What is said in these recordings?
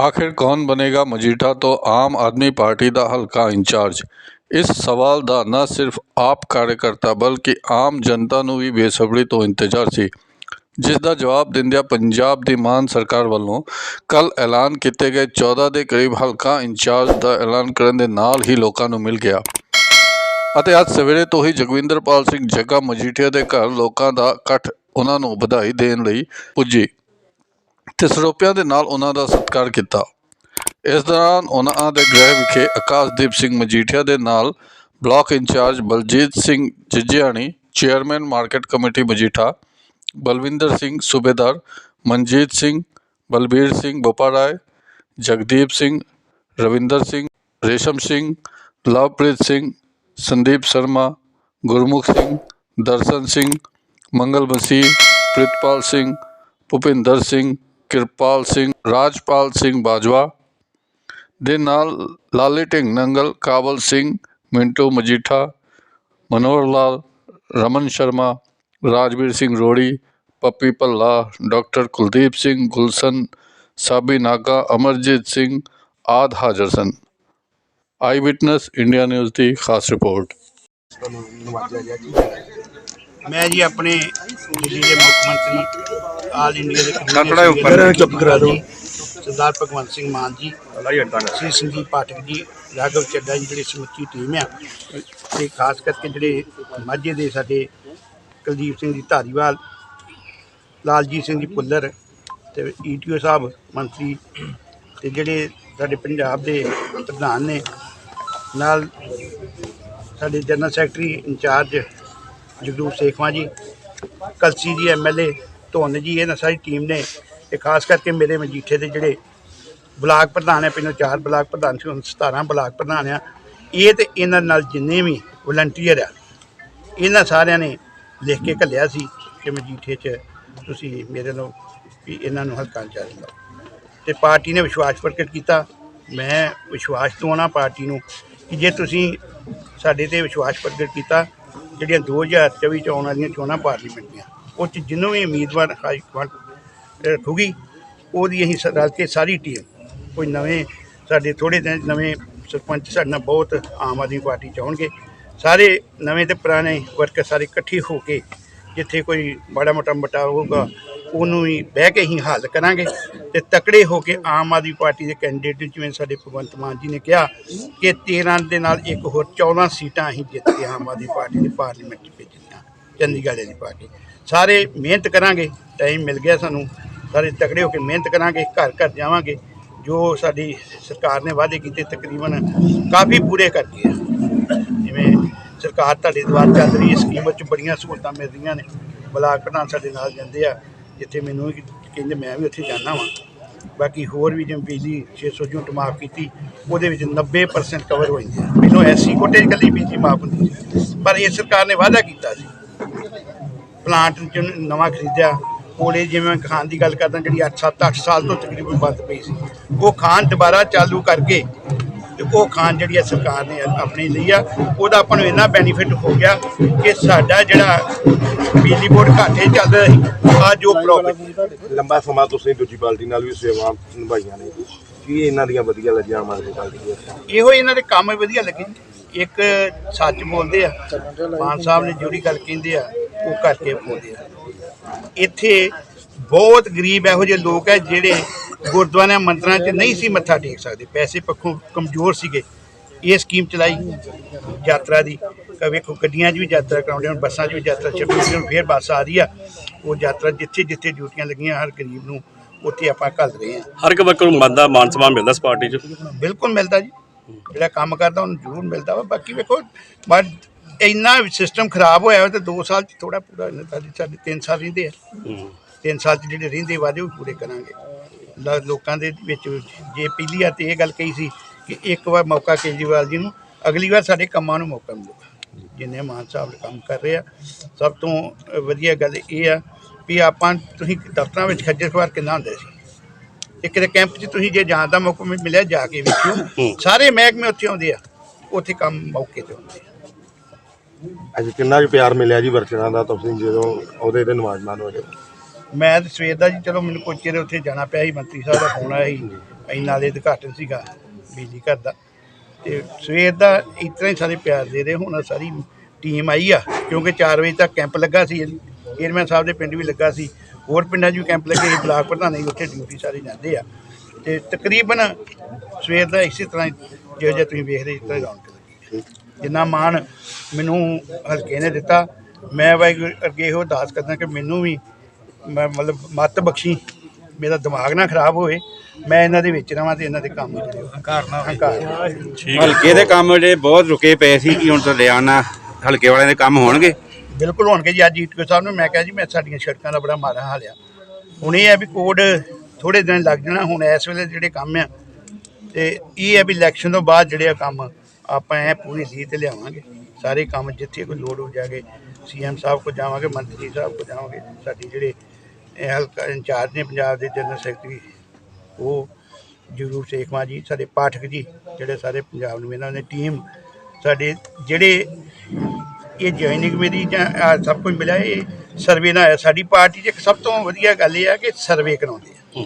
ਆਖਿਰ ਕੌਣ ਬਣੇਗਾ ਮਜੀਠਾ? ਤੋਂ ਆਮ ਆਦਮੀ ਪਾਰਟੀ ਦਾ ਹਲਕਾ ਇੰਚਾਰਜ। ਇਸ ਸਵਾਲ ਦਾ ਨਾ ਸਿਰਫ ਆਪ ਕਾਰਜਕਰਤਾ ਬਲਕਿ ਆਮ ਜਨਤਾ ਨੂੰ ਵੀ ਬੇਸਬਰੀ ਤੋਂ ਇੰਤਜ਼ਾਰ ਸੀ। ਜਿਸ ਦਾ ਜਵਾਬ ਦਿੰਦਿਆਂ ਪੰਜਾਬ ਦੀ ਮਾਨ ਸਰਕਾਰ ਵੱਲੋਂ ਕੱਲ ਐਲਾਨ ਕੀਤੇ ਗਏ 14 ਦੇ ਕਰੀਬ ਹਲਕਾ ਇੰਚਾਰਜ ਦਾ ਐਲਾਨ ਕਰਨ ਦੇ ਨਾਲ ਹੀ ਲੋਕਾਂ ਨੂੰ ਮਿਲ ਗਿਆ। ਅਤੇ ਅੱਜ ਸਵੇਰੇ ਤੋਂ ਹੀ ਜਗਵਿੰਦਰਪਾਲ ਸਿੰਘ ਜੱਗਾ ਮਜੀਠੀਆ ਦੇ ਘਰ ਲੋਕਾਂ ਦਾ ਇਕੱਠ ਉਹਨਾਂ ਨੂੰ ਵਧਾਈ ਦੇਣ ਲਈ ਪੁੱਜੀ। ਤੇ ਸਰੋਪਿਆਂ ਦੇ ਨਾਲ ਉਹਨਾਂ ਦਾ ਸਤਿਕਾਰ ਕੀਤਾ। ਇਸ ਦੌਰਾਨ ਉਹਨਾਂ ਦੇ ਗ੍ਰਹਿ ਵਿਖੇ ਆਕਾਸ਼ਦੀਪ ਸਿੰਘ ਮਜੀਠੀਆ ਦੇ ਨਾਲ block incharge Baljit Singh Jijiani, chairman market committee Majitha, Balwinder Singh Subedar, Manjit Singh, Balbir Singh Bopa ਰਾਏ, ਜਗਦੀਪ ਸਿੰਘ, ਰਵਿੰਦਰ ਸਿੰਘ, ਰੇਸ਼ਮ ਸਿੰਘ, ਲਵਪ੍ਰੀਤ ਸਿੰਘ, ਸੰਦੀਪ ਸ਼ਰਮਾ, ਗੁਰਮੁਖ ਸਿੰਘ, ਦਰਸ਼ਨ ਸਿੰਘ, ਮੰਗਲ ਮਸੀਹ ਪ੍ਰਿਤਪਾਲ ਸਿੰਘ, ਭੁਪਿੰਦਰ ਸਿੰਘ ਕਿਰਪਾਲ ਸਿੰਘ, ਰਾਜਪਾਲ ਸਿੰਘ ਬਾਜਵਾ ਦੇ ਨਾਲ ਲਾਲੇ ਢਿੰਗ ਨੰਗਲ, ਕਾਬਲ ਸਿੰਘ, ਮਿੰਟੂ ਮਜੀਠਾ, ਮਨੋਹਰ ਲਾਲ, ਰਮਨ ਸ਼ਰਮਾ, ਰਾਜਵੀਰ ਸਿੰਘ ਰੋੜੀ, ਪੱਪੀ ਭੱਲਾ, ਡਾਕਟਰ ਕੁਲਦੀਪ ਸਿੰਘ ਗੁਲਸ਼ਨ, ਸਾਬੀ ਨਾਗਾ, ਅਮਰਜੀਤ ਸਿੰਘ ਆਦ ਹਾਜ਼ਰ ਸਨ। ਆਈ ਵਿਟਨੈਸ ਇੰਡੀਆ ਨਿਊਜ਼ ਦੀ ਖਾਸ ਰਿਪੋਰਟ। ਮੈਂ ਜੀ ਆਪਣੇ ਦਿੱਲੀ ਦੇ ਮੁੱਖ ਮੰਤਰੀ ਆਲ ਇੰਡੀਆ ਦੇ ਥੋੜ੍ਹਾ ਉੱਪਰ। ਚੁੱਪ ਕਰਾ ਦਿਓ। ਸਰਦਾਰ ਭਗਵੰਤ ਸਿੰਘ ਮਾਨ ਜੀ ਸ੍ਰੀ ਸੰਜੀਵ ਪਾਠਕ ਜੀ ਰਾਘਵ ਚੱਡਾ ਜੀ ਜਿਹੜੀ ਸਮੁੱਚੀ ਟੀਮ ਆ। ਤੇ ਖਾਸ ਕਰਕੇ ਜਿਹੜੇ ਮਾਝੇ ਦੇ ਸਾਡੇ ਕੁਲਦੀਪ ਸਿੰਘ ਜੀ ਧਾਰੀਵਾਲ ਲਾਲਜੀਤ ਸਿੰਘ ਜੀ ਪੁੱਲਰ ਤੇ ਈਟੀਓ ਸਾਹਿਬ ਮੰਤਰੀ ਤੇ ਜਿਹੜੇ ਸਾਡੇ ਪੰਜਾਬ ਦੇ ਪ੍ਰਧਾਨ ਨੇ ਨਾਲ ਸਾਡੇ general secretary incharge Jagroop Sekhwan ji Kalsi ji MLA ਧੁੰਨ ਜੀ ਇਹਨਾਂ ਸਾਰੀ ਟੀਮ ਨੇ ਤੇ ਖਾਸ ਕਰਕੇ ਮੇਰੇ ਮਜੀਠੇ ਦੇ ਜਿਹੜੇ ਬਲਾਕ ਪ੍ਰਧਾਨ ਹੈ ਪਹਿਲਾਂ ਚਾਰ ਬਲਾਕ ਪ੍ਰਧਾਨ ਸੀ, ਹੁਣ 17 ਬਲਾਕ ਪ੍ਰਧਾਨ ਆ, ਇਹ ਤੇ ਇਹਨਾਂ ਨਾਲ ਜਿੰਨੇ ਵੀ ਵਲੰਟੀਅਰ ਆ, ਇਹਨਾਂ ਸਾਰਿਆਂ ਨੇ ਲਿਖ ਕੇ ਘੱਲਿਆ ਸੀ ਕਿ ਮਜੀਠੇ 'ਚ ਤੁਸੀਂ ਮੇਰੇ ਨਾਲ ਵੀ ਇਹਨਾਂ ਨੂੰ ਹਲਕਾ ਚਾਹੀਦਾ ਲਓ ਤੇ ਪਾਰਟੀ ਨੇ ਵਿਸ਼ਵਾਸ ਪ੍ਰਗਟ ਕੀਤਾ। ਮੈਂ ਵਿਸ਼ਵਾਸ ਦਵਾਉਣਾ ਪਾਰਟੀ ਨੂੰ ਕਿ ਜੇ ਤੁਸੀਂ ਸਾਡੇ ਤੇ ਵਿਸ਼ਵਾਸ ਪ੍ਰਗਟ ਕੀਤਾ, ਜਿਹੜੀਆਂ 2024 ਚ ਆਉਣ ਵਾਲੀਆਂ ਚੋਣਾਂ ਪਾਰਲੀਮੈਂਟ ਦੀਆਂ ਉਹ ਚ ਜਿਹਨੂੰ ਵੀ ਉਮੀਦਵਾਰ ਹਾਈ ਕਮਾਂਡ ਰੱਖੂਗੀ ਉਹਦੀ ਅਸੀਂ ਸ- ਰਲ ਕੇ ਸਾਰੀ ਟੀਮ ਕੋਈ ਨਵੇਂ ਸਾਡੇ ਥੋੜੇ ਦਿਨ ਨਵੇਂ ਸਰਪੰਚ ਸਾਡੇ ਨਾਲ ਬਹੁਤ ਆਮ ਆਦਮੀ ਪਾਰਟੀ ਚ ਆਉਣਗੇ। ਸਾਰੇ ਨਵੇਂ ਤੇ ਪੁਰਾਣੇ ਵਰਕਰ ਸਾਰੇ ਇਕੱਠੇ ਹੋ ਕੇ ਜਿੱਥੇ ਕੋਈ ਮਾੜਾ ਮੋਟਾ ਮਟਾ ਹੋਊਗਾ, ਉਹਨੂੰ ਵੀ ਬਹਿ ਕੇ ਹੀ ਹੱਲ ਕਰਾਂਗੇ ਤੇ ਤਕੜੇ ਹੋ ਕੇ ਆਮ ਆਦਮੀ ਪਾਰਟੀ ਦੇ ਕੈਂਡੀਡੇਟ ਜਿਵੇਂ ਸਾਡੇ ਭਗਵੰਤ ਮਾਨ ਜੀ ਨੇ ਕਿਹਾ ਕਿ 13 ਦੇ ਨਾਲ ਇੱਕ ਹੋਰ 14 ਸੀਟਾਂ ਅਸੀਂ ਜਿੱਤ ਕੇ ਆਮ ਆਦਮੀ ਪਾਰਟੀ ਦੀ ਪਾਰਲੀਮੈਂਟ 'ਚ ਭੇਜੀਆਂ ਚੰਡੀਗੜ੍ਹ ਦੀ ਪਾਰਟੀ। ਸਾਰੇ ਮਿਹਨਤ ਕਰਾਂਗੇ ਟਾਈਮ ਮਿਲ ਗਿਆ ਸਾਨੂੰ। ਸਾਰੇ ਤਕੜੇ ਹੋ ਕੇ ਮਿਹਨਤ ਕਰਾਂਗੇ, ਘਰ ਘਰ ਜਾਵਾਂਗੇ। ਜੋ ਸਾਡੀ ਸਰਕਾਰ ਨੇ ਵਾਅਦੇ ਕੀਤੇ ਤਕਰੀਬਨ ਕਾਫੀ ਪੂਰੇ ਕਰ ਗਏ ਜਿਵੇਂ ਸਰਕਾਰ ਤੁਹਾਡੇ ਦੁਆਰ ਚੱਲ ਰਹੀ ਹੈ, ਸਕੀਮ ਵਿੱਚ ਬੜੀਆਂ ਸਹੂਲਤਾਂ ਮਿਲ ਰਹੀਆਂ ਨੇ। ਬਲਾਕ ਪ੍ਰਧਾਨ ਸਾਡੇ ਨਾਲ ਜਾਂਦੇ ਆ, ਜਿੱਥੇ ਮੈਨੂੰ ਵੀ ਕਹਿੰਦੇ ਮੈਂ ਵੀ ਉੱਥੇ ਜਾਣਾ ਵਾਂ। ਬਾਕੀ ਹੋਰ ਵੀ ਜਿਵੇਂ ਬਿਜਲੀ 600 ਯੂਨਿਟ ਮਾਫ ਕੀਤੀ, ਉਹਦੇ ਵਿੱਚ 90% ਕਵਰ ਹੋ ਜਾਂਦੇ ਆ। ਮੈਨੂੰ ਐਸੀ ਕੋਟੇ 'ਚ ਇਕੱਲੀ ਬਿਜਲੀ ਮਾਫ ਹੁੰਦੀ ਸੀ ਪਰ ਇਹ ਸਰਕਾਰ ਨੇ ਵਾਅਦਾ ਕੀਤਾ ਸੀ। ਪਲਾਂਟ ਚ ਨਵਾਂ ਖਰੀਦਿਆ? ਕੋਲੇ ਜਿਵੇਂ ਖਾਨ ਦੀ ਗੱਲ ਕਰਦਾ ਜਿਹੜੀ 8 7 8 ਸਾਲ ਤੋਂ ਤਕਰੀਬਨ ਬੰਦ ਪਈ ਸੀ। ਉਹ ਖਾਨ ਦੁਬਾਰਾ ਚਾਲੂ ਕਰਕੇ ਤੇ ਉਹ ਖਾਨ ਜਿਹੜੀ ਹੈ ਸਰਕਾਰ ਨੇ ਆਪਣੀ ਲਈ ਆ ਉਹਦਾ ਆਪਾਂ ਨੂੰ ਇੰਨਾ ਬੈਨੀਫਿਟ ਹੋ ਗਿਆ ਕਿ ਸਾਡਾ ਜਿਹੜਾ ਬਿਜਲੀ ਬੋਰਡ ਘਾਟੇ ਚੱਲ ਰਿਹਾ ਸੀ ਆ ਜੋ ਪ੍ਰੋਫਿਟ ਲੰਬਾ ਸਮਾਂ ਤੁਸੀਂ ਦੂਜੀ ਪਾਰਟੀ ਨਾਲ ਵੀ ਸੇਵਾ ਨਿਭਾਈਆਂ ਨੇ ਕੀ ਇਹਨਾਂ ਦੀਆਂ ਵਧੀਆ ਲੱਗੀਆਂ ਆਮ ਆਦਮੀ ਪਾਰਟੀ ਦੀਆਂ? ਇਹੋ ਇਹਨਾਂ ਦੇ ਕੰਮ ਵਧੀਆ ਲੱਗੇ। ਇੱਕ ਸੱਚ ਬੋਲਦੇ ਆ ਮਾਨ ਸਾਹਿਬ ਨੇ ਜਿਹੜੀ ਗੱਲ ਕਹਿੰਦੇ ਆ ਉਹ ਕਰਕੇ ਆ। ਇੱਥੇ ਬਹੁਤ ਗਰੀਬ ਇਹੋ ਜਿਹੇ ਲੋਕ ਹੈ ਜਿਹੜੇ ਗੁਰਦੁਆਰਿਆਂ ਮੰਦਰਾਂ 'ਚ ਨਹੀਂ ਸੀ ਮੱਥਾ ਟੇਕ ਸਕਦੇ। ਪੈਸੇ ਪੱਖੋਂ ਕਮਜ਼ੋਰ ਸੀਗੇ। ਇਹ ਸਕੀਮ ਚਲਾਈ ਯਾਤਰਾ ਦੀ। ਕ ਵੇਖੋ ਗੱਡੀਆਂ 'ਚ ਵੀ ਯਾਤਰਾ ਕਰਾਉਂਦੇ ਹੁਣ ਬੱਸਾਂ 'ਚ ਵੀ ਯਾਤਰਾ ਚੱਲਦੀ ਹੁਣ ਫੇਰ ਬੱਸ ਆ ਰਹੀ ਆ। ਉਹ ਯਾਤਰਾ ਜਿੱਥੇ ਜਿੱਥੇ ਡਿਊਟੀਆਂ ਲੱਗੀਆਂ ਹਰ ਗਰੀਬ ਨੂੰ ਉੱਥੇ ਆਪਾਂ ਘੱਲ ਰਹੇ ਹਾਂ। ਹਰ ਇੱਕ ਵਰਕਰ ਨੂੰ ਮਨ ਦਾ ਮਾਨ ਸਨਮਾਨ ਮਿਲਦਾ ਇਸ ਪਾਰਟੀ 'ਚ? ਬਿਲਕੁਲ ਮਿਲਦਾ ਜੀ। ਜਿਹੜਾ ਕੰਮ ਕਰਦਾ ਉਹਨੂੰ ਜ਼ਰੂਰ ਮਿਲਦਾ ਵਾ। ਬਾਕੀ ਵੇਖੋ ਇੰਨਾ ਸਿਸਟਮ ਖਰਾਬ ਹੋਇਆ ਤੇ 2 ਸਾਲ ਚ ਥੋੜਾ ਪੂਰਾ ਨਹੀਂ ਸਾਡੇ ਸਾਡੇ 3 ਸਾਲ ਰਹਿੰਦੇ ਆ। ਹੂੰ। 3 ਸਾਲ ਚ ਜਿਹੜੇ ਰਹਿੰਦੇ ਵਾਦੇ ਉਹ ਪੂਰੇ ਕਰਾਂਗੇ। ਲੋਕਾਂ ਦੇ ਵਿੱਚ ਜੇ ਪਹਿਲੀ ਵਾਰ ਤੇ ਇਹ ਗੱਲ ਕਹੀ ਸੀ ਕਿ ਇੱਕ ਵਾਰ ਮੌਕਾ ਕੇਜਰੀਵਾਲ ਜੀ ਨੂੰ ਅਗਲੀ ਵਾਰ ਸਾਡੇ ਕੰਮਾਂ ਨੂੰ ਮੌਕਾ ਮਿਲੂਗਾ। ਜਿੰਨੇ ਮਾਨ ਸਾਹਿਬ ਕੰਮ ਕਰ ਰਹੇ ਆ ਸਭ ਤੋਂ ਵਧੀਆ ਗੱਲ ਇਹ ਆ ਵੀ ਆਪਾਂ ਤੁਸੀਂ ਦਫ਼ਤਰਾਂ ਵਿੱਚ ਖੱਜਲ ਖਵਾਰ ਕਿੰਨਾ ਹੁੰਦੇ ਸੀ। ਇੱਕ ਦੇ ਕੈਂਪ 'ਚ ਤੁਸੀਂ ਜੇ ਜਾਣ ਦਾ ਮੌਕਾ ਮਿਲਿਆ ਜਾ ਕੇ ਵੇਖਿਓ। ਸਾਰੇ ਮਹਿਕਮੇ ਉੱਥੇ ਆਉਂਦੇ ਆ ਉੱਥੇ ਕੰਮ ਮੌਕੇ ਤੇ ਹੁੰਦੇ ਆ। ਅੱਜ ਕਿੰਨਾ ਕੁ ਪਿਆਰ ਮਿਲਿਆ ਜੀ ਵਰਕਰਾਂ ਦਾ ਤੁਸੀਂ ਜਦੋਂ ਉਹਦੇ ਤੇ ਨਵਾਜ਼ਮਾਨ ਹੋਏ ਮੈਂ ਤੇ ਸਵੇਰ ਦਾ ਜੀ ਚਲੋ ਮੈਨੂੰ ਕੋਈ ਚਿਰ ਉੱਥੇ ਜਾਣਾ ਪਿਆ ਸੀ ਮੰਤਰੀ ਸਾਹਿਬ ਦਾ ਫੋਨ ਆਇਆ ਸੀ। ਅਸੀਂ ਨਾਲੇ ਉਦਘਾਟਨ ਸੀਗਾ ਬਿਜਲੀ ਘਰ ਦਾ। ਤੇ ਸਵੇਰ ਦਾ ਤਰ੍ਹਾਂ ਹੀ ਸਾਰੇ ਪਿਆਰ ਦੇ ਰਹੇ ਹੁਣ ਸਾਰੀ ਟੀਮ ਆਈ ਆ ਕਿਉਂਕਿ 4 ਵਜੇ ਤੱਕ ਕੈਂਪ ਲੱਗਾ ਸੀ। ਚੇਅਰਮੈਨ ਸਾਹਿਬ ਦੇ ਪਿੰਡ ਵੀ ਲੱਗਾ ਸੀ। ਹੋਰ ਪਿੰਡਾਂ 'ਚ ਵੀ ਕੈਂਪ ਲੱਗੇ ਸੀ ਬਲਾਕ ਪ੍ਰਧਾਨ ਵੀ ਉੱਥੇ ਡਿਊਟੀ ਸਾਰੇ ਜਾਂਦੇ ਆ। ਤੇ ਤਕਰੀਬਨ ਸਵੇਰ ਦਾ ਇਸੇ ਤਰ੍ਹਾਂ ਹੀ ਜਿਹੋ ਜਿਹਾ ਤੁਸੀਂ ਵੇਖ ਰਹੇ ਇਸ ਤਰ੍ਹਾਂ ਹੀ ਰੌਣਕ ਲੱਗੀ ਹੈ। ਜਿੰਨਾ ਮਾਣ ਮੈਨੂੰ ਹਲਕੇ ਨੇ ਦਿੱਤਾ ਮੈਂ ਵਾਹਿਗੁਰੂ ਅੱਗੇ ਇਹੋ ਅਰਦਾਸ ਕਰਦਾ ਕਿ ਮੈਨੂੰ ਵੀ ਮੈਂ ਮਤਲਬ ਮੱਤ ਬਖਸ਼ੀ ਮੇਰਾ ਦਿਮਾਗ ਨਾ ਖਰਾਬ ਹੋਵੇ ਮੈਂ ਇਹਨਾਂ ਦੇ ਵਿੱਚ ਰਵਾਂ ਤੇ ਇਹਨਾਂ ਦੇ ਕੰਮ ਹੰਕਾਰ ਨਾ ਹੰਕਾਰ। ਹਲਕੇ ਦੇ ਕੰਮ ਜਿਹੜੇ ਬਹੁਤ ਰੁਕੇ ਪਏ ਸੀ ਕਿ ਹੁਣ ਤਾਂ ਲਿਆਣਾ ਹਲਕੇ ਵਾਲਿਆਂ ਦੇ ਕੰਮ ਹੋਣਗੇ। ਬਿਲਕੁਲ ਹੋਣਗੇ ਜੀ ਅੱਜ ਈਟਕੋ ਸਾਹਿਬ ਨੂੰ ਮੈਂ ਕਿਹਾ ਜੀ ਮੈਂ ਸਾਡੀਆਂ ਸੜਕਾਂ ਦਾ ਬੜਾ ਮਾੜਾ ਹਾਲ ਆ। ਹੁਣ ਇਹ ਹੈ ਵੀ ਕੋਡ ਥੋੜੇ ਦਿਨ ਲੱਗ ਜਾਣਾ ਹੁਣ ਇਸ ਵੇਲੇ ਜਿਹੜੇ ਕੰਮ ਆ ਤੇ ਇਹ ਹੈ ਵੀ ਇਲੈਕਸ਼ਨ ਤੋਂ ਬਾਅਦ ਜਿਹੜੇ ਆ ਕੰਮ ਆਪਾਂ ਐ ਪੂਰੀ ਲੀਹ ਤੇ ਲਿਆਵਾਂਗੇ। ਸਾਰੇ ਕੰਮ ਜਿੱਥੇ ਕੋਈ ਲੋੜ ਹੋ ਜਾਗੇ ਸੀਐਮ ਸਾਹਿਬ ਕੋ ਜਾਵਾਂਗੇ ਮੰਤਰੀ ਸਾਹਿਬ ਕੋ ਜਾਵਾਂਗੇ ਸਾਡੀ ਜਿਹੜੇ ਹਲਕਾ ਇੰਚਾਰਜ ਨੇ ਪੰਜਾਬ ਦੇ ਜਨਰਲ ਸੈਕਟਰੀ ਉਹ ਜਗਰੂਪ ਸੇਖਵਾਂ ਜੀ ਸਾਡੇ ਪਾਠਕ ਜੀ ਜਿਹੜੇ ਸਾਰੇ ਪੰਜਾਬ ਨੂੰ ਇਹਨਾਂ ਨੇ ਟੀਮ ਸਾਡੇ ਜਿਹੜੇ ਇਹ ਜੁਆਇਨਿੰਗ ਮੇਰੀ ਜਾਂ ਸਭ ਕੁਝ ਮਿਲਿਆ ਇਹ ਸਰਵੇ ਨਾਲ ਆਇਆ। ਸਾਡੀ ਪਾਰਟੀ 'ਚ ਇੱਕ ਸਭ ਤੋਂ ਵਧੀਆ ਗੱਲ ਇਹ ਆ ਕਿ ਸਰਵੇ ਕਰਾਉਂਦੇ ਆ।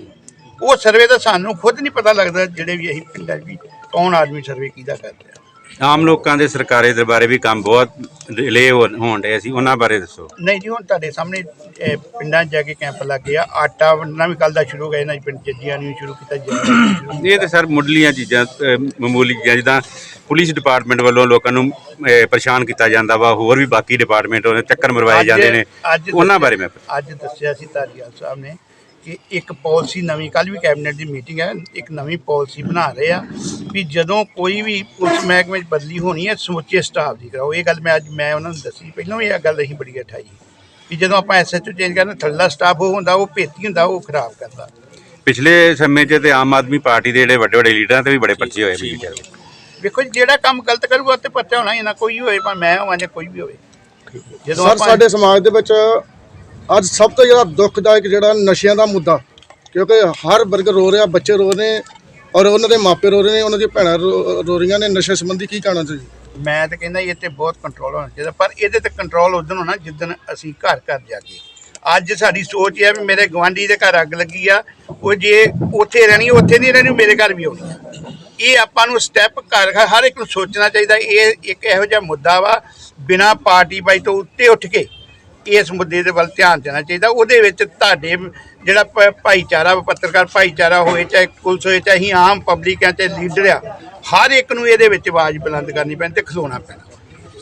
ਉਹ ਸਰਵੇ ਦਾ ਸਾਨੂੰ ਖੁਦ ਨਹੀਂ ਪਤਾ ਲੱਗਦਾ ਜਿਹੜੇ ਵੀ ਅਸੀਂ ਪਿੰਡਾਂ 'ਚ ਵੀ ਕੌਣ ਆਦਮੀ ਸਰਵੇ ਕਿਹਦਾ ਕਰ ਰਿਹਾ। ਆਮ ਲੋਕਾਂ ਦੇ ਸਰਕਾਰੀ ਦਰਬਾਰੇ ਵੀ ਕੰਮ ਬਹੁਤ ਰਿਲੇ ਹੋਣ ਡਏ ਸੀ ਉਹਨਾਂ ਬਾਰੇ ਦੱਸੋ। ਨਹੀਂ ਜੀ ਹੁਣ ਤੁਹਾਡੇ ਸਾਹਮਣੇ ਇਹ ਪਿੰਡਾਂ 'ਚ ਜਾ ਕੇ ਕੈਂਪ ਲੱਗੇ ਆ ਆਟਾ ਵੰਡਣਾ ਵੀ ਕੱਲ ਦਾ ਸ਼ੁਰੂ ਹੋ ਗਿਆ ਇਹਨਾਂ ਦੀ ਪਿੰਡ ਜੱਜੀਆਂ ਨੂੰ ਸ਼ੁਰੂ ਕੀਤਾ ਜਾ ਰਿਹਾ ਇਹ ਤੇ ਸਰ ਮੁੱਢਲੀਆਂ ਚੀਜ਼ਾਂ ਅਹ, ਮਾਮੂਲੀ ਚੀਜ਼ਾਂ ਜਿੱਦਾਂ ਪੁਲਿਸ ਡਿਪਾਰਟਮੈਂਟ ਵੱਲੋਂ ਲੋਕਾਂ ਨੂੰ ਅਹ, ਪਰੇਸ਼ਾਨ ਕੀਤਾ ਜਾਂਦਾ ਵਾ ਹੋਰ ਵੀ ਬਾਕੀ ਡਿਪਾਰਟਮੈਂਟ ਉਹਨੇ ਚੱਕਰ ਮਰਵਾਏ ਅੱਜ- ਜਾਂਦੇ ਨੇ। ਅੱਜ ਉਹਨਾਂ ਬਾਰੇ ਮੈਂ ਅੱਜ ਦੱਸਿਆ ਸੀ ਧਾਰੀਵਾਲ ਸਾਹਿਬ ਨੇ ਕਿ ਇੱਕ ਪਾਲਿਸੀ ਨਵੀਂ ਕੱਲ ਵੀ ਕੈਬਨਿਟ ਦੀ ਮੀਟਿੰਗ ਹੈ ਇੱਕ ਨਵੀਂ ਪਾਲਿਸੀ ਬਣਾ ਰਹੇ ਆ ਵੀ ਜਦੋਂ ਕੋਈ ਵੀ ਪੁਲਿਸ ਮਹਿਕਮੇ 'ਚ ਬਦਲੀ ਹੋਣੀ ਹੈ ਸਮੁੱਚੇ ਸਟਾਫ ਦੀ ਕਰਾਓ। ਇਹ ਗੱਲ ਮੈਂ ਅੱਜ ਮੈਂ ਉਹਨਾਂ ਨੂੰ ਦੱਸੀ ਪਹਿਲਾਂ ਵੀ ਇਹ ਗੱਲ ਅਸੀਂ ਬੜੀ ਉਠਾਈ। ਵੀ ਜਦੋਂ ਆਪਾਂ ਐਸਐਚਓ ਚੇਂਜ ਕਰਨਾ ਥੱਲਾ ਸਟਾਫ ਉਹ ਹੁੰਦਾ ਉਹ ਭੇਤੀ ਹੁੰਦਾ ਉਹ ਖਰਾਬ ਕਰਦਾ। ਪਿਛਲੇ ਸਮੇਂ 'ਚ ਤੇ ਆਮ ਆਦਮੀ ਪਾਰਟੀ ਦੇ ਜਿਹੜੇ ਵੱਡੇ ਵੱਡੇ ਲੀਡਰਾਂ ਤੇ ਵੀ ਬੜੇ ਪਰਚੇ ਹੋਏ ਵੀ ਵੇਖੋ ਜੀ, ਜਿਹੜਾ ਕੰਮ ਗਲਤ ਕਰੂਗਾ ਤੇ ਪਰਚਾ ਹੋਣਾ ਹੀ ਨਾ ਕੋਈ ਹੋਵੇ ਭਾਵੇਂ ਮੈਂ ਹੋਵਾਂ ਜਾਂ ਕੋਈ ਵੀ ਹੋਵੇ। ਜਦੋਂ ਸਰ ਸਾਡੇ ਸਮਾਜ ਦੇ ਵਿੱਚ ਅੱਜ ਸਭ ਤੋਂ ਜ਼ਿਆਦਾ ਦੁੱਖਦਾਇਕ ਜਿਹੜਾ ਨਸ਼ਿਆਂ ਦਾ ਮੁੱਦਾ, ਕਿਉਂਕਿ ਹਰ ਵਰਗ ਰੋ ਰਿਹਾ, ਬੱਚੇ ਰੋ ਰਹੇ ਔਰ ਉਹਨਾਂ ਦੇ ਮਾਪੇ ਰੋ ਰਹੇ ਨੇ, ਉਹਨਾਂ ਦੀਆਂ ਭੈਣਾਂ ਰੋ ਰੋ ਰਹੀਆਂ ਨੇ, ਨਸ਼ੇ ਸੰਬੰਧੀ ਕੀ ਕਹਿਣਾ ਤੁਸੀਂ? ਮੈਂ ਤਾਂ ਕਹਿੰਦਾ ਇਹ ਤੇ ਬਹੁਤ ਕੰਟਰੋਲ ਹੋਣਾ ਚਾਹੀਦਾ, ਪਰ ਇਹਦੇ ਤੇ ਕੰਟਰੋਲ ਉਦੋਂ ਹੋਣਾ, ਜਿੱਦਣ ਅਸੀਂ ਘਰ ਘਰ ਜਾ ਕੇ ਅੱਜ ਸਾਡੀ ਸੋਚ ਇਹ ਹੈ ਵੀ ਮੇਰੇ ਗਵਾਂਢੀ ਦੇ ਘਰ ਅੱਗ ਲੱਗੀ ਆ, ਉਹ ਜੇ ਉੱਥੇ ਰਹਿਣੀ, ਉੱਥੇ ਨਹੀਂ ਰਹਿਣੀ ਮੇਰੇ ਘਰ ਵੀ ਆਉਣੀ ਆ। ਇਹ ਆਪਾਂ ਨੂੰ ਸਟੈਪ ਘਰ ਘਰ ਹਰ ਇੱਕ ਨੂੰ ਸੋਚਣਾ ਚਾਹੀਦਾ, ਇਹ ਇੱਕ ਇਹੋ ਜਿਹਾ ਮੁੱਦਾ ਵਾ, ਬਿਨਾ ਪਾਰਟੀ ਬਾਈ ਤੋਂ ਉੱਤੇ ਉੱਠ ਕੇ ਇਸ ਮੁੱਦੇ ਦੇ ਵੱਲ ਧਿਆਨ ਦੇਣਾ ਚਾਹੀਦਾ। ਉਹਦੇ ਵਿੱਚ ਤੁਹਾਡੇ ਜਿਹੜਾ ਭਾਈਚਾਰਾ ਵਾ, ਪੱਤਰਕਾਰ ਭਾਈਚਾਰਾ ਹੋਏ ਚਾਹੇ ਪੁਲਿਸ ਹੋਏ ਚਾਹੇ ਆਮ ਪਬਲਿਕ ਆ ਚਾਹੇ ਲੀਡਰ ਆ ਹਰ ਇੱਕ ਨੂੰ ਇਹਦੇ ਵਿੱਚ ਆਵਾਜ਼ ਬੁਲੰਦ ਕਰਨੀ ਪੈਣੀ ਤੇ ਖਲੋਣਾ ਪੈਣਾ।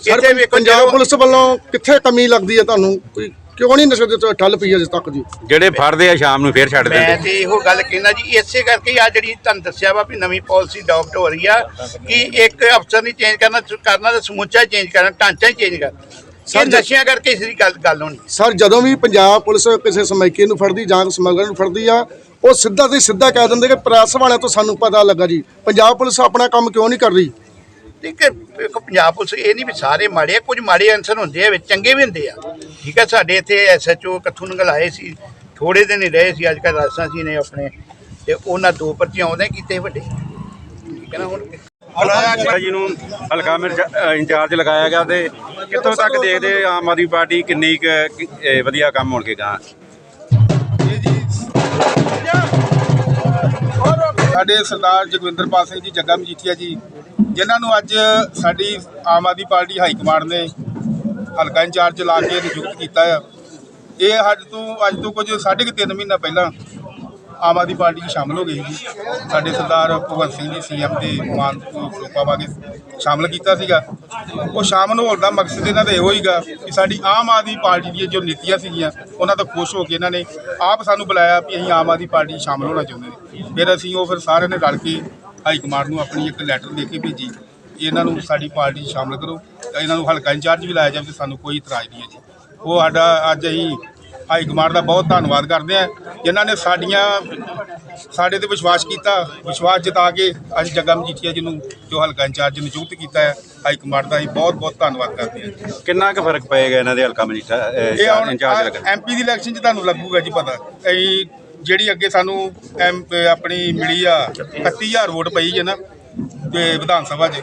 ਸਰ ਇੱਥੇ ਵੇਖੋ ਪੰਜਾਬ ਪੁਲਿਸ ਵੱਲੋਂ ਕਿੱਥੇ ਕਮੀ ਲੱਗਦੀ ਹੈ ਤੁਹਾਨੂੰ? ਕੋਈ ਕਿਉਂ ਨਹੀਂ ਨਸ਼ੇ ਦੇ ਠੱਲ ਪਈ ਅਜੇ ਤੱਕ ਜੀ? ਜਿਹੜੇ ਫੜਦੇ ਆ ਸ਼ਾਮ ਨੂੰ ਫੇਰ ਛੱਡ ਮੈਂ ਦਿੰਦੇ ਤੇ ਇਹੋ ਗੱਲ ਕਹਿਣਾ ਜੀ ਇਸੇ ਕਰਕੇ ਆ ਜਿਹੜੀ ਤੁਹਾਨੂੰ ਦੱਸਿਆ ਵਾ ਵੀ ਨਵੀਂ ਪਾਲਿਸੀ ਅਡਾਪਟ ਹੋ ਰਹੀ ਆ ਕਿ ਇੱਕ ਅਫਸਰ ਨਹੀਂ ਚੇਂਜ ਕਰਨਾ ਕਰਨਾ ਤੇ ਸਮੁੱਚਾ ਚੇਂਜ ਕਰਨਾ ਢਾਂਚਾ ਹੀ ਚੇਂਜ ਕਰਨਾ। ਸਰ, ਨਸ਼ਿਆਂ ਕਰਕੇ ਇਸ ਦੀ ਗੱਲ ਗੱਲ ਹੋਣੀ ਸਰ ਜਦੋਂ ਵੀ ਪੰਜਾਬ ਪੁਲਿਸ ਕਿਸੇ ਸਮੈਕੀ ਨੂੰ ਫੜਦੀ ਜਾਂ ਸਮਗਲਰ ਨੂੰ ਫੜਦੀ ਆ ਉਹ ਸਿੱਧਾ ਤੇ ਸਿੱਧਾ ਕਹਿ ਦਿੰਦੇ ਕਿ ਪ੍ਰੈਸ ਵਾਲਿਆਂ ਤੋਂ ਸਾਨੂੰ ਪਤਾ ਲੱਗਾ ਜੀ। ਪੰਜਾਬ ਪੁਲਿਸ ਆਪਣਾ ਕੰਮ ਕਿਉਂ ਨਹੀਂ ਕਰ ਰਹੀ? ਠੀਕ ਹੈ ਵੇਖੋ ਪੰਜਾਬ ਪੁਲਿਸ ਇਹ ਨਹੀਂ ਵੀ ਸਾਰੇ ਮਾੜੇ ਆ ਕੁਝ ਮਾੜੇ ਅਨਸਰ ਹੁੰਦੇ ਆ ਵਿੱਚ ਚੰਗੇ ਵੀ ਹੁੰਦੇ ਆ। ਠੀਕ ਹੈ ਸਾਡੇ ਇੱਥੇ ਐਸਐਚਓ ਕੱਥੂ ਨੰਗਲ ਆਏ ਸੀ ਥੋੜੇ ਦਿਨ ਹੀ ਰਹੇ ਸੀ ਅੱਜ ਕੱਲ੍ਹ ਰਾਜਸਥਾਨ ਸੀ ਨੇ ਆਪਣੇ ਤੇ ਉਹਨਾਂ ਦੋ ਪਰਚੀਆਂ ਆਉਂਦੇ ਕੀਤੇ ਵੱਡੇ। ਠੀਕ ਹੈ ਨਾ ਹੁਣ ਬਾਬਾ ਜੀ ਨੂੰ ਹਲਕਾ ਇੰਚਾਰਜ ਲਗਾਇਆ ਗਿਆ ਤੇ ਕਿੱਥੋਂ ਤੱਕ ਦੇਖਦੇ ਆਮ ਆਦਮੀ ਪਾਰਟੀ ਕਿੰਨੀ ਵਧੀਆ ਕੰਮ ਹੋਣਗੇ ਗਾਂ? ਸਾਡੇ ਸਰਦਾਰ ਜਗਵਿੰਦਰਪਾਲ ਸਿੰਘ ਜੀ ਜੱਗਾ ਮਜੀਠੀਆ ਜੀ ਜਿਨ੍ਹਾਂ ਨੂੰ ਅੱਜ ਸਾਡੀ Aam Aadmi party high command ਨੇ ਹਲਕਾ ਇੰਚਾਰਜ ਲਾ ਕੇ ਨਿਯੁਕਤ ਕੀਤਾ ਆ। ਇਹ ਸਾਡੇ ਤੋਂ ਅੱਜ ਤੋਂ ਕੁਝ ਸਾਢੇ ਕੁ ਤਿੰਨ ਮਹੀਨਾ ਪਹਿਲਾਂ ਆਮ ਆਦਮੀ ਪਾਰਟੀ 'ਚ ਸ਼ਾਮਲ ਹੋ ਗਏ ਸੀ। ਸਾਡੇ ਸਰਦਾਰ ਭਗਵੰਤ ਸਿੰਘ ਜੀ ਸੀਐਮ ਦੇ ਮਾਨ ਸਰੂਪਾ ਪਾ ਕੇ ਸ਼ਾਮਲ ਕੀਤਾ ਸੀਗਾ। ਉਹ ਸ਼ਾਮਲ ਹੋਣ ਦਾ ਮਕਸਦ ਇਹਨਾਂ ਦਾ ਇਹੋ ਹੀਗਾ ਕਿ ਸਾਡੀ ਆਮ ਆਦਮੀ ਪਾਰਟੀ ਦੀਆਂ ਜੋ ਨੀਤੀਆਂ ਸੀਗੀਆਂ, ਉਹਨਾਂ ਤੋਂ ਖੁਸ਼ ਹੋ ਕੇ ਇਹਨਾਂ ਨੇ ਆਪ ਸਾਨੂੰ ਬੁਲਾਇਆ ਵੀ ਅਸੀਂ ਆਮ ਆਦਮੀ ਪਾਰਟੀ 'ਚ ਸ਼ਾਮਲ ਹੋਣਾ ਚਾਹੁੰਦੇ ਨੇ ਫਿਰ ਅਸੀਂ ਉਹ ਫਿਰ ਸਾਰਿਆਂ ਨੇ ਰਲ ਕੇ ਹਾਈ ਕਮਾਂਡ ਨੂੰ ਆਪਣੀ ਇੱਕ ਲੈਟਰ ਦੇ ਕੇ ਭੇਜੀ ਇਹਨਾਂ ਨੂੰ ਸਾਡੀ ਪਾਰਟੀ 'ਚ ਸ਼ਾਮਲ ਕਰੋ। ਤੇ ਇਹਨਾਂ ਨੂੰ ਹਲਕਾ ਇੰਚਾਰਜ ਵੀ ਲਾਇਆ ਜਾਵੇ ਤੇ ਸਾਨੂੰ ਕੋਈ ਇਤਰਾਜ਼ ਨਹੀਂ ਹੈ ਜੀ। ਉਹ ਸਾਡਾ ਅੱਜ ਅਸੀਂ ਹਾਈ ਕਮਾਂਡ ਦਾ ਬਹੁਤ ਧੰਨਵਾਦ ਕਰਦੇ ਆ ਜਿਨ੍ਹਾਂ ਨੇ ਸਾਡੀਆਂ ਸਾਡੇ ਤੇ ਵਿਸ਼ਵਾਸ ਕੀਤਾ ਵਿਸ਼ਵਾਸ ਜਤਾ ਕੇ ਅੱਜ ਜੱਗਾ ਮਜੀਠੀਆ ਜੀ ਨੂੰ ਜੋ ਹਲਕਾ ਇੰਚਾਰਜ ਨਿਯੁਕਤ ਕੀਤਾ ਹੈ ਹਾਈ ਕਮਾਂਡ ਦਾ ਅਸੀਂ ਬਹੁਤ ਬਹੁਤ ਧੰਨਵਾਦ ਕਰਦੇ ਹਾਂ। ਕਿੰਨਾ ਕੁ ਫ਼ਰਕ ਪਏਗਾ ਇਹਨਾਂ ਦੇ ਹਲਕਾ ਮਜੀਠਾ ਇੰਚਾਰਜ ਲੱਗਣ ਐਮਪੀ ਦੀ ਇਲੈਕਸ਼ਨ 'ਚ ਤੁਹਾਨੂੰ ਲੱਗੂਗਾ ਜੀ ਪਤਾ। ਅਸੀਂ ਜਿਹੜੀ ਅੱਗੇ ਸਾਨੂੰ ਐਮ ਆਪਣੀ ਮਿਲੀ ਆ 31000 ਵੋਟ ਪਈ ਹੈ ਨਾ ਤੇ ਵਿਧਾਨ ਸਭਾ 'ਚ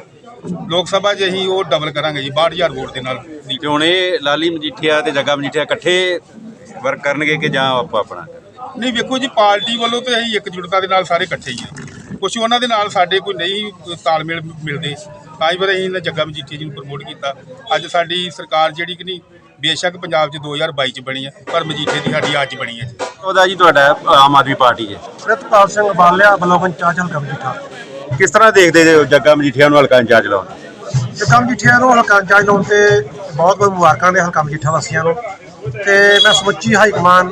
ਲੋਕ ਸਭਾ 'ਚ ਅਸੀਂ ਉਹ ਡਬਲ ਕਰਾਂਗੇ ਜੀ 62000 ਵੋਟ ਦੇ ਨਾਲ। ਹੁਣ ਇਹ ਲਾਲੀ ਮਜੀਠੀਆ ਤੇ ਜੱਗਾ ਮਜੀਠੀਆ ਇਕੱਠੇ ਵਰਕ ਕਰਨਗੇ ਕਿ ਜਾਂ ਆਪੋ ਆਪਣਾ ਨਹੀਂ ਵੇਖੋ ਜੀ ਪਾਰਟੀ ਵੱਲੋਂ ਤੇ ਅਸੀਂ ਇਕਜੁੱਟਤਾ ਦੇ ਨਾਲ ਸਾਰੇ ਇਕੱਠੇ ਹੀ ਆ। ਕੁਝ ਉਹਨਾਂ ਦੇ ਨਾਲ ਸਾਡੇ ਕੋਈ ਨਹੀਂ ਤਾਲਮੇਲ ਮਿਲਦੇ। ਤਾਂ ਹੀ ਫਿਰ ਅਸੀਂ ਇਹਨਾਂ ਜੱਗਾ ਮਜੀਠੀਆ ਜੀ ਨੂੰ ਪ੍ਰਮੋਟ ਕੀਤਾ। ਅੱਜ ਸਾਡੀ ਸਰਕਾਰ ਜਿਹੜੀ ਕਿ ਨਹੀਂ ਬੇਸ਼ੱਕ ਪੰਜਾਬ 'ਚ 2022 'ਚ ਬਣੀ ਹੈ ਪਰ ਮਜੀਠੇ ਦੀ ਸਾਡੀ ਅੱਜ ਬਣੀ ਹੈ ਜੀ। ਉਹਦਾ ਜੀ ਤੁਹਾਡਾ ਆਮ ਆਦਮੀ ਪਾਰਟੀ ਹੈ। ਪ੍ਰਿਤਪਾਲ ਸਿੰਘ ਬਾਲਿਆ ਬਲੋਕ ਇੰਚਾਰਜ ਹਲਕਾ ਮਜੀਠਾ ਕਿਸ ਤਰ੍ਹਾਂ ਦੇਖਦੇ ਜੇ ਜੱਗਾ ਮਜੀਠੀਆ ਨੂੰ ਹਲਕਾ ਇੰਚਾਰਜ ਲਾਉਣ? ਜੱਗਾ ਮਜੀਠੀਆ ਨੂੰ ਹਲਕਾ ਇੰਚਾਰਜ ਲਾਉਣ ਤੇ ਬਹੁਤ ਬਹੁਤ ਮੁਬਾਰਕਾਂ ਨੇ ਹਲਕਾ ਮਜੀਠਾ ਵਾਸੀਆਂ ਨੂੰ। ਤੇ ਮੈਂ ਸਮੁੱਚੀ ਹਾਈ ਕਮਾਨ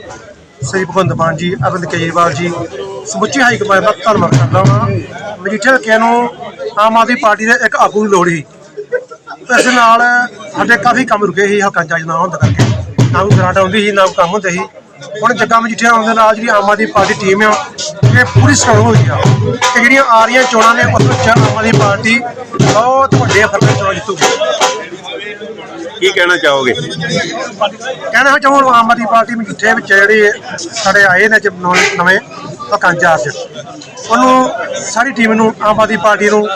ਸ੍ਰੀ ਭਗਵੰਤ ਮਾਨ ਜੀ, ਅਰਵਿੰਦ ਕੇਜਰੀਵਾਲ ਜੀ, ਸਮੁੱਚੀ ਹਾਈ ਕਮਾਨ ਦਾ ਧੰਨਵਾਦ ਕਰਦਾ ਹਾਂ ਮਜੀਠੇ ਹਲਕੇ ਨੂੰ ਆਮ ਆਦਮੀ ਪਾਰਟੀ ਦੇ ਇੱਕ ਆਗੂ ਦੀ ਲੋੜ ਸੀ। ਇਸ ਨਾਲ ਸਾਡੇ ਕਾਫੀ ਕੰਮ ਰੁਕੇ ਸੀ, ਹਲਕਾ ਚਾਜ਼ ਨਾ ਹੋਣ ਕਰਕੇ। ਨਾ ਕੋਈ ਗ੍ਰਾਂਟ ਆਉਂਦੀ ਸੀ, ਨਾ ਕੋਈ ਕੰਮ ਹੁੰਦੇ ਸੀ। ਹੁਣ ਜੱਗਾ ਮਜੀਠੀਆ ਆਉਣ ਦੇ ਨਾਲ ਜਿਹੜੀ ਆਮ ਆਦਮੀ ਪਾਰਟੀ ਟੀਮ ਆ, ਇਹ ਪੂਰੀ ਸਟਰੋਂਗ ਹੋਈ ਆ। ਤੇ ਜਿਹੜੀਆਂ ਆ ਰਹੀਆਂ ਚੋਣਾਂ ਨੇ, ਉਸ ਵਿੱਚ ਆਮ ਆਦਮੀ ਪਾਰਟੀ ਬਹੁਤ ਵੱਡੇ ਫ਼ਰਕ ਨਾਲ ਜਿੱਤੂਗੀ। ਕੀ ਕਹਿਣਾ ਚਾਹੋਗੇ? ਕਹਿਣਾ ਚਾਹੁੰਦਾ ਆਮ ਆਦਮੀ ਪਾਰਟੀ ਮਜੀਠੇ ਵਿੱਚ ਜਿਹੜੇ ਸਾਡੇ ਆਏ ਨੇ ਜ- ਨਵੇਂ- ਨਵੇਂ ਹੱਕਾਂ ਚਾਰਜ ਉਹਨੂੰ ਸਾਰੀ ਟੀਮ ਨੂੰ, ਆਮ ਆਦਮੀ ਪਾਰਟੀ ਨੂੰ,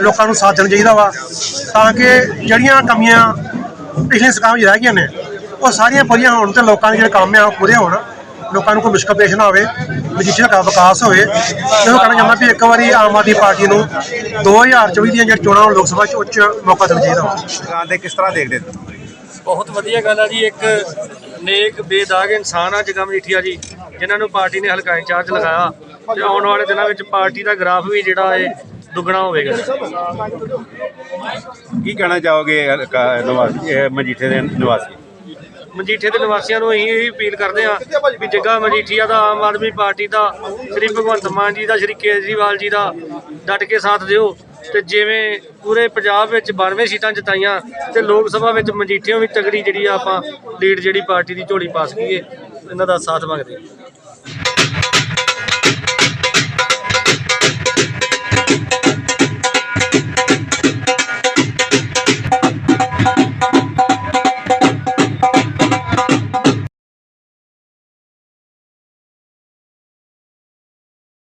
ਲੋਕਾਂ ਨੂੰ ਸਾਥ ਦੇਣਾ ਚਾਹੀਦਾ ਵਾ, ਤਾਂ ਕਿ ਜਿਹੜੀਆਂ ਕਮੀਆਂ ਪਿਛਲੇ ਸਕਾਮ ਰਹਿ ਗਈਆਂ ਨੇ, ਉਹ ਸਾਰੀਆਂ ਪੂਰੀਆਂ ਹੋਣ ਤੇ ਲੋਕਾਂ ਦੇ ਜਿਹੜੇ ਕੰਮ ਆ, ਉਹ ਪੂਰੇ ਹੋਣ। ਲੋਕਾਂ ਨੂੰ ਕੋਈ ਮੁਸ਼ਕਲ ਪੇਸ਼ ਨਾ ਹੋਵੇ ਮਜੀਠੇ ਦਾ ਵਿਕਾਸ ਹੋਵੇ ਇਹੋ ਕਹਿਣਾ ਚਾਹੁੰਦਾ ਵੀ ਇੱਕ ਵਾਰੀ ਆਮ ਆਦਮੀ ਪਾਰਟੀ ਨੂੰ 2024 ਦੀਆਂ ਜਿਹੜੀਆਂ ਚੋਣਾਂ ਹੋਣ ਲੋਕ ਸਭਾ ਚ ਉੱਚ ਮੌਕਾ ਦੇਣਾ ਚਾਹੀਦਾ ਸਰਕਾਰ ਦੇ ਕਿਸ ਤਰ੍ਹਾਂ ਦੇਖਦੇ ਬਹੁਤ ਵਧੀਆ ਗੱਲ ਆ ਜੀ ਇੱਕ ਨੇਕ ਬੇਦਾਗ ਇਨਸਾਨ ਆ ਜਗਮ ਮਜੀਠੀਆ ਜੀ ਜਿਨ੍ਹਾਂ ਨੂੰ ਪਾਰਟੀ ਨੇ ਹਲਕਾ ਇੰਚਾਰਜ ਲਗਾਇਆ ਤੇ ਆਉਣ ਵਾਲੇ ਦਿਨਾਂ ਵਿੱਚ ਪਾਰਟੀ ਦਾ ਗ੍ਰਾਫ ਵੀ ਜਿਹੜਾ ਹੈ ਦੁੱਗਣਾ ਹੋਵੇਗਾ। ਕੀ ਕਹਿਣਾ ਚਾਹੋਗੇ ਮਜੀਠੇ ਦੇ ਨਿਵਾਸੀ? ਮਜੀਠੇ ਦੇ ਨਿਵਾਸੀਆਂ ਨੂੰ ਅਸੀਂ ਇਹੀ ਅਪੀਲ ਕਰਦੇ ਹਾਂ ਵੀ ਜੱਗਾ ਮਜੀਠੀਆ ਦਾ ਆਮ ਆਦਮੀ ਪਾਰਟੀ ਦਾ, ਸ੍ਰੀ ਭਗਵੰਤ ਮਾਨ ਜੀ ਦਾ, ਸ੍ਰੀ ਕੇਜਰੀਵਾਲ ਜੀ ਦਾ ਡਟ ਕੇ ਸਾਥ ਦਿਓ ਤੇ ਜਿਵੇਂ ਪੂਰੇ ਪੰਜਾਬ ਵਿੱਚ 92 ਸੀਟਾਂ ਜਿਤਾਈਆਂ ਤੇ ਲੋਕ ਸਭਾ ਵਿੱਚ ਮਜੀਠਿਓਂ ਵੀ ਤਗੜੀ ਜਿਹੜੀ ਆ ਆਪਾਂ ਲੀਡ ਜਿਹੜੀ ਪਾਰਟੀ ਦੀ ਝੋਲੀ ਪਾ ਸਕੀਏ, ਇਹਨਾਂ ਦਾ ਸਾਥ ਮੰਗਦੇ ਹਾਂ।